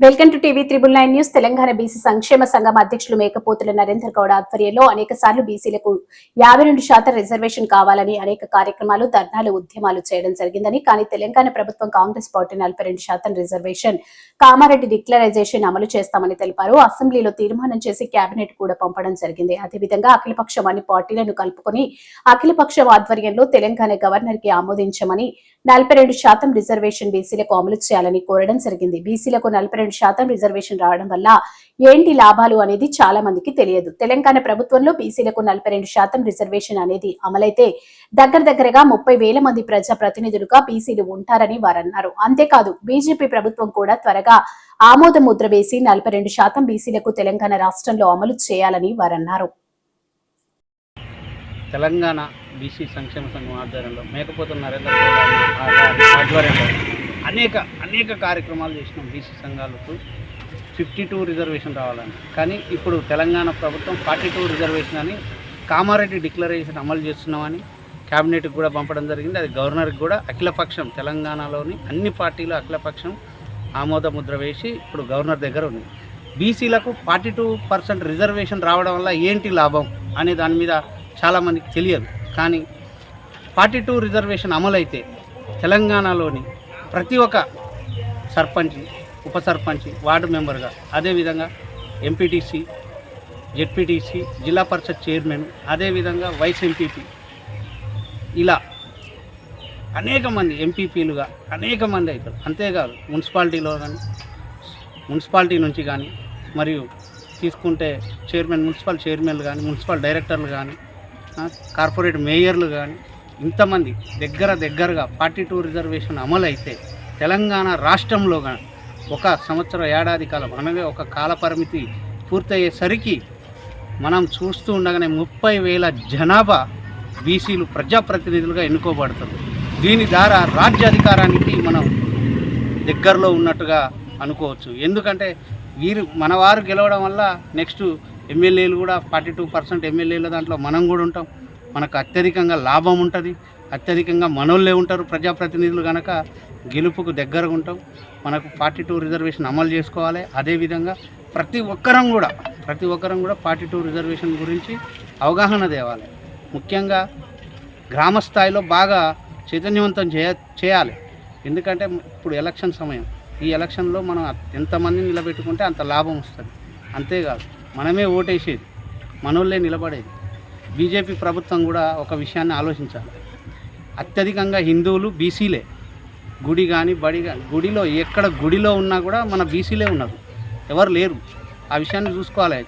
Welcome to TV triple nine news. Telangana BC సంక్షేమ సంఘం అధ్యక్షులు మేకపోతుల నరేందర్ గౌడ ఆధ్వర్యంలో అనేక సార్లు బీసీలకు యాభై రెండు శాతం రిజర్వేషన్ కావాలని అనేక కార్యక్రమాలు ధర్నాలు ఉద్యమాలు చేయడం జరిగిందని కానీ తెలంగాణ ప్రభుత్వం కాంగ్రెస్ పార్టీ నలభై రెండు శాతం రిజర్వేషన్ కామారెడ్డి డిక్లరైజేషన్ అమలు చేస్తామని తెలిపారు. అసెంబ్లీలో తీర్మానం చేసి కేబినెట్ కూడా పంపడం జరిగింది. అదేవిధంగా అఖిలపక్షం అన్ని పార్టీలను కలుపుకొని అఖిలపక్షం ఆధ్వర్యంలో తెలంగాణ గవర్నర్కి ఆమోదించమని నలభై రెండు శాతం రిజర్వేషన్ బీసీలకు అమలు చేయాలని కోరడం జరిగింది. బీసీలకు నలభై రెండు శాతం రిజర్వేషన్ రావడం వల్ల ఏంటి లాభాలు అనేది చాలా మందికి తెలియదు. తెలంగాణ ప్రభుత్వంలో బీసీలకు నలభై రెండు శాతం రిజర్వేషన్ అనేది అమలైతే దగ్గర దగ్గరగా ముప్పై వేల మంది ప్రజా ప్రతినిధులుగా బీసీలు ఉంటారని వారన్నారు. అంతేకాదు బీజేపీ ప్రభుత్వం కూడా త్వరగా ఆమోద ముద్ర వేసి నలభై రెండు శాతం బీసీలకు తెలంగాణ రాష్ట్రంలో అమలు చేయాలని వారన్నారు. తెలంగాణ బీసీ సంక్షేమ సంఘం ఆధ్వర్యంలో మేకపోతున్న నరేంద్ర మోడీ ఆధ్వర్యంలో అనేక అనేక కార్యక్రమాలు చేసినాం బీసీ సంఘాలకు. ఫిఫ్టీ టూ రిజర్వేషన్ రావాలని. కానీ ఇప్పుడు తెలంగాణ ప్రభుత్వం ఫార్టీ టూ రిజర్వేషన్ అని కామారెడ్డి డిక్లరేషన్ అమలు చేస్తున్నామని క్యాబినెట్కి కూడా పంపడం జరిగింది. అది గవర్నర్కి కూడా అఖిలపక్షం తెలంగాణలోని అన్ని పార్టీలు అఖిలపక్షం ఆమోద ముద్ర వేసి ఇప్పుడు గవర్నర్ దగ్గర ఉంది. బీసీలకు ఫార్టీ టూ పర్సెంట్ రిజర్వేషన్ రావడం వల్ల ఏంటి లాభం అనే దాని మీద చాలామందికి తెలియదు. కానీ ఫార్టీ టూ రిజర్వేషన్ అమలైతే తెలంగాణలోని ప్రతి ఒక్క సర్పంచ్ ఉప సర్పంచ్ వార్డు మెంబర్గా అదేవిధంగా MPTC ZPTC Zilla Parishad chairman అదేవిధంగా వైస్ ఎంపీపీ ఇలా అనేక మంది ఎంపీపీలుగా అనేక మంది అవుతారు. అంతేకాదు మున్సిపాలిటీలో కానీ మున్సిపాలిటీ నుంచి కానీ మరియు తీసుకుంటే చైర్మన్ మున్సిపల్ చైర్మన్లు కానీ మున్సిపల్ డైరెక్టర్లు కానీ కార్పొరేట్ మేయర్లు కానీ ఇంతమంది దగ్గర దగ్గరగా ఫార్టీ టూ రిజర్వేషన్ అమలు అయితే తెలంగాణ రాష్ట్రంలో ఒక సంవత్సరం ఏడాది కాలం అనగా ఒక కాలపరిమితి పూర్తయ్యేసరికి మనం చూస్తూ ఉండగానే ముప్పై వేల జనాభా బీసీలు ప్రజాప్రతినిధులుగా ఎన్నుకోబడతారు. దీని ద్వారా రాజ్యాధికారానికి మనం దగ్గరలో ఉన్నట్టుగా అనుకోవచ్చు. ఎందుకంటే వీరు మన వారు గెలవడం వల్ల నెక్స్ట్ ఎమ్మెల్యేలు కూడా ఫార్టీ టూ పర్సెంట్ ఎమ్మెల్యేల దాంట్లో మనం కూడా ఉంటాం. మనకు అత్యధికంగా లాభం ఉంటుంది. అత్యధికంగా మనోళ్ళే ఉంటారు ప్రజాప్రతినిధులు కనుక గెలుపుకు దగ్గరగా ఉంటాం. మనకు ఫార్టీ టూ రిజర్వేషన్ అమలు చేసుకోవాలి. అదేవిధంగా ప్రతి ఒక్కరం కూడా ప్రతి ఒక్కరం కూడా ఫార్టీ టూ రిజర్వేషన్ గురించి అవగాహన తేవాలి. ముఖ్యంగా గ్రామ స్థాయిలో బాగా చైతన్యవంతం చేయ చేయాలి. ఎందుకంటే ఇప్పుడు ఎలక్షన్ సమయం. ఈ ఎలక్షన్లో మనం ఎంతమందిని నిలబెట్టుకుంటే అంత లాభం వస్తుంది. అంతేకాదు మనమే ఓటేసేది. మనోళ్ళే నిలబడేది. బీజేపీ ప్రభుత్వం కూడా ఒక విషయాన్ని ఆలోచించాలి. అత్యధికంగా హిందువులు బీసీలే. గుడి కానీ బడి కానీ గుడిలో ఎక్కడ గుడిలో ఉన్నా కూడా మన బీసీలే ఉన్నారు. ఎవరు లేరు. ఆ విషయాన్ని చూసుకోవాలి.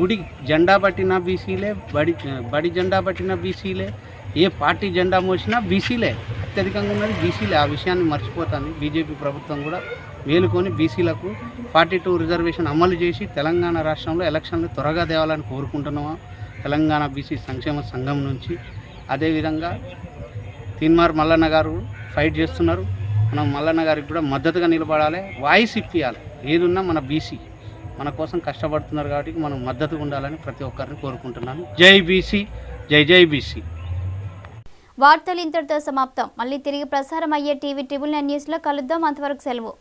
గుడి జెండా పట్టిన బీసీలే బడి బడి జెండా పట్టిన బీసీలే ఏ పార్టీ జెండా మోసినా బీసీలే. అత్యధికంగా ఉన్నది బీసీలే. ఆ విషయాన్ని మర్చిపోతుంది. బీజేపీ ప్రభుత్వం కూడా మేలుకొని బీసీలకు ఫార్టీ టూ రిజర్వేషన్ అమలు చేసి తెలంగాణ రాష్ట్రంలో ఎలక్షన్లు త్వరగా తేవాలని కోరుకుంటున్నాము తెలంగాణ బీసీ సంక్షేమ సంఘం నుంచి అదేవిధంగా తీన్మార్ మల్లన్న గారు ఫైట్ చేస్తున్నారు. మనం మల్లన్న గారికి కూడా మద్దతుగా నిలబడాలి వాయిస్ ఇప్పియాలి. ఏదున్నా మన బీసీ మన కోసం కష్టపడుతున్నారు కాబట్టి మనం మద్దతుగా ఉండాలని ప్రతి ఒక్కరిని కోరుకుంటున్నాను. జై బీసీ జై జై బీసీ. వార్తలు ఇంతటితో సమాప్తం. మళ్ళీ తిరిగి ప్రసారం అయ్యే టీవీ ట్రిబుల్ నైన్ న్యూస్లో కలుద్దాం. అంతవరకు సెలవు.